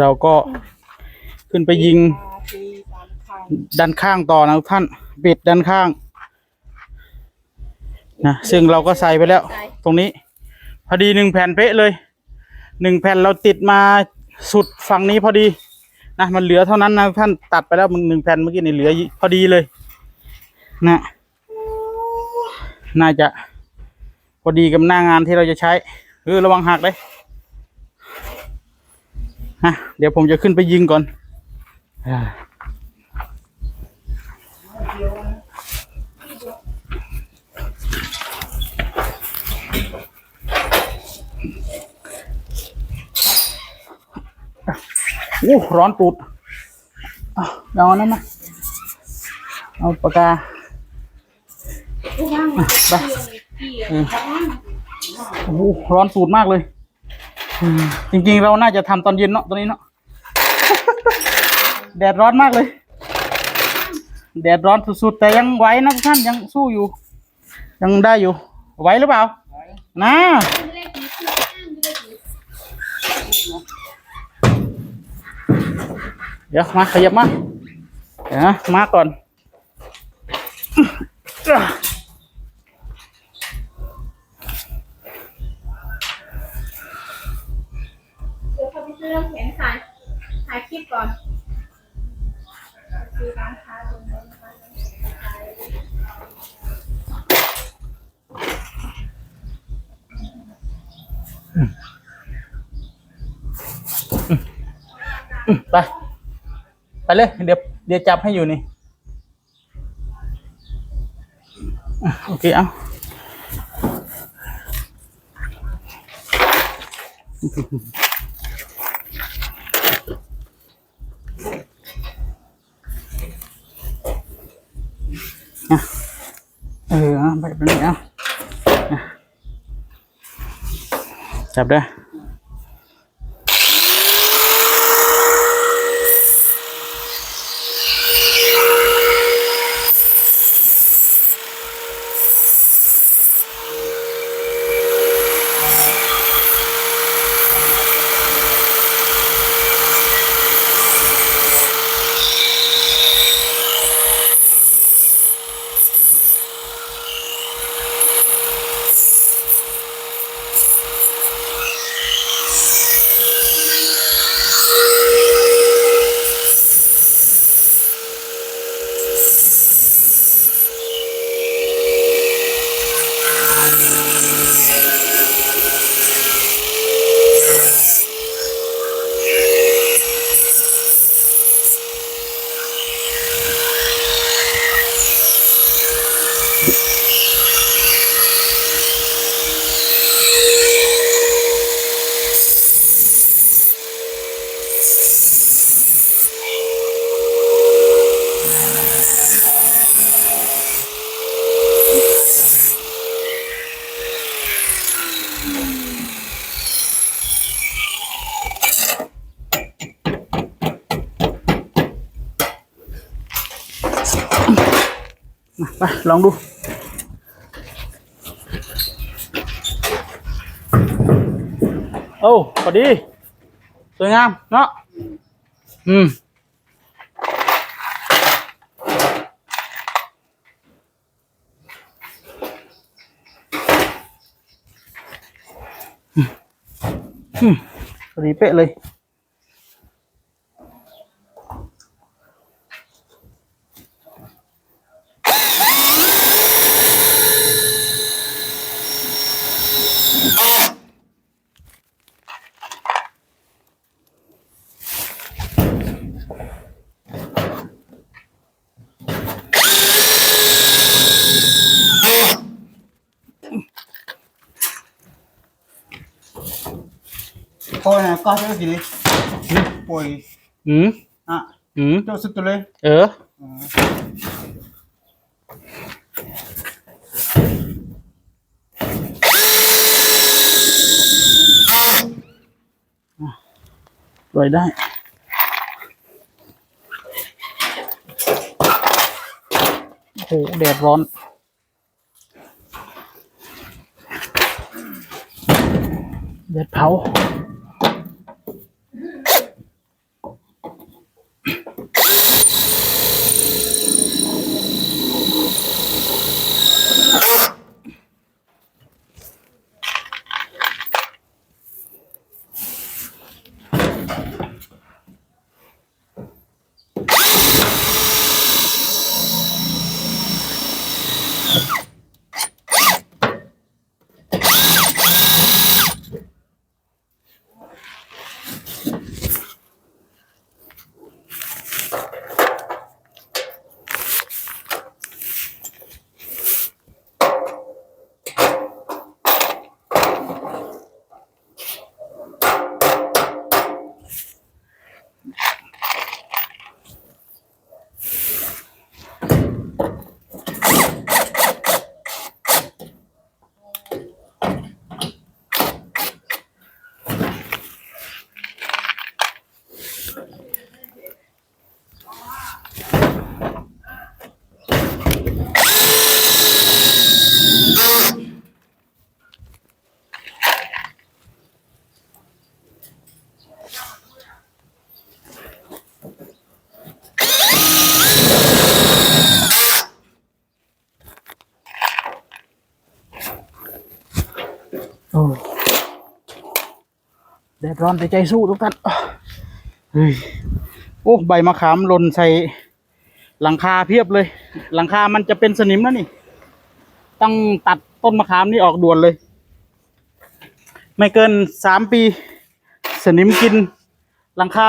เราก็ขึ้นไปยิงทีสามครั้งด้านข้างต่อนะทุกท่านปิดด้านข้างนะซึ่งเราก็ใส่ไปแล้ว ตรงนี้ พอดีหนึ่งแผ่นเป๊ะเลยหนึ่งแผ่นเราติดมาสุดฝั่งนี้พอดีนะมันเหลือเท่านั้นนะท่านตัดไปแล้วมันหนึ่งแผ่นเมื่อกี้นี่เหลือพอดีเลยนะน่าจะพอดีกับหน้างานที่เราจะใช้เออระวังหักเลย ฮะเดี๋ยวผมจะขึ้นไปยิงก่อนอ่าโอ้ร้อนตูดเอาเอาอันนั้นมาเอาปากกาไปอืมโอ้โหร้อนตูดมากเลยอืม จริงๆเราน่าจะทำตอนเย็นเนาะตอนนี้เนาะ แดดร้อนมากเลย แดดร้อนสุดๆ แต่ยังไหวนะทุกท่านยังสู้อยู่ ยังได้อยู่ ไหวหรือเปล่า นะเดี๋ยวมาขยับมา เดี๋ยวมาก่อน ซื้อน้ำแข็งถ่ายถ่ายคลิปก่อนซื้อร้านค้าตรงนั้นะคะไป ไปเลย เดี๋ยวเดี๋ยวจับให้อยู่นี่อะโอเคเอาอ ออเอาไปแบบนี้เอาอ่ะจับได้ มาไปลองดู โอ้พอดี สวยงามเนาะ อืมอืมพอดีเป๊ะเลย Poi nè, có cái gì đi? Poi อืม à, อืม cho sức tôi lên. เออปล่อยได้โอ้โหแดดร้อนแดดเผา ดร้อนแต่ใจสู้ทุกท่านเฮ้ยโอ้ใบมะขามหล่นใส่หลังคาเพียบเลย หลังคามันจะเป็นสนิมแล้วนี่ ต้องตัดต้นมะขามนี่ออกด่วนเลย ไม่เกินสามปี สนิมกินหลังคา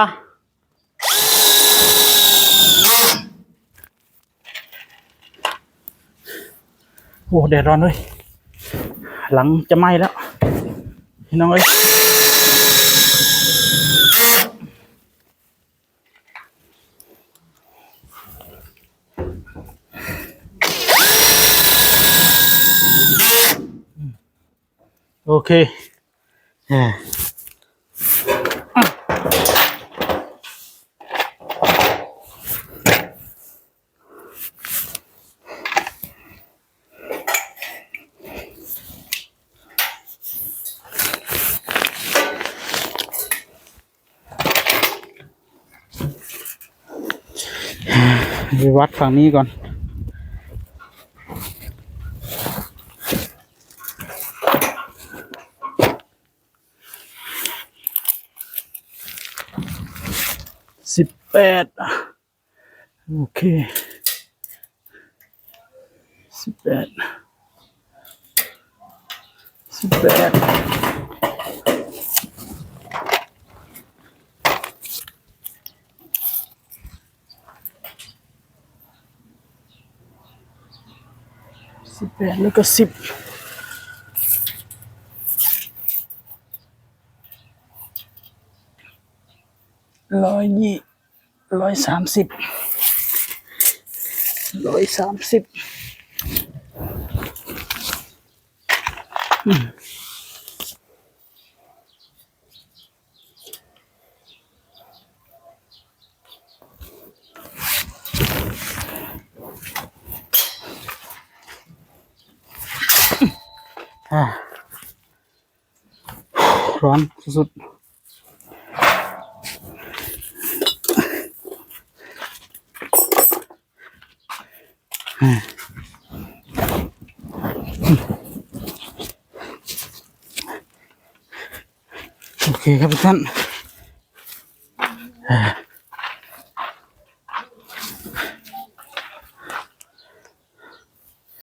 โอ้แดดร้อนเลยหลังจะไหม้แล้ว พี่น้องเอ้ย โอเคเอ่ออะไปวัดฝั่งนี้ก่อน สิบ แปดโอเคสิบแปดสิบแปดสิบแปดแล้วก็สิบร้อยยี่ ร้อยสามสิบร้อยสามสิบร้อนสุดๆ โอเคครับทุกท่าน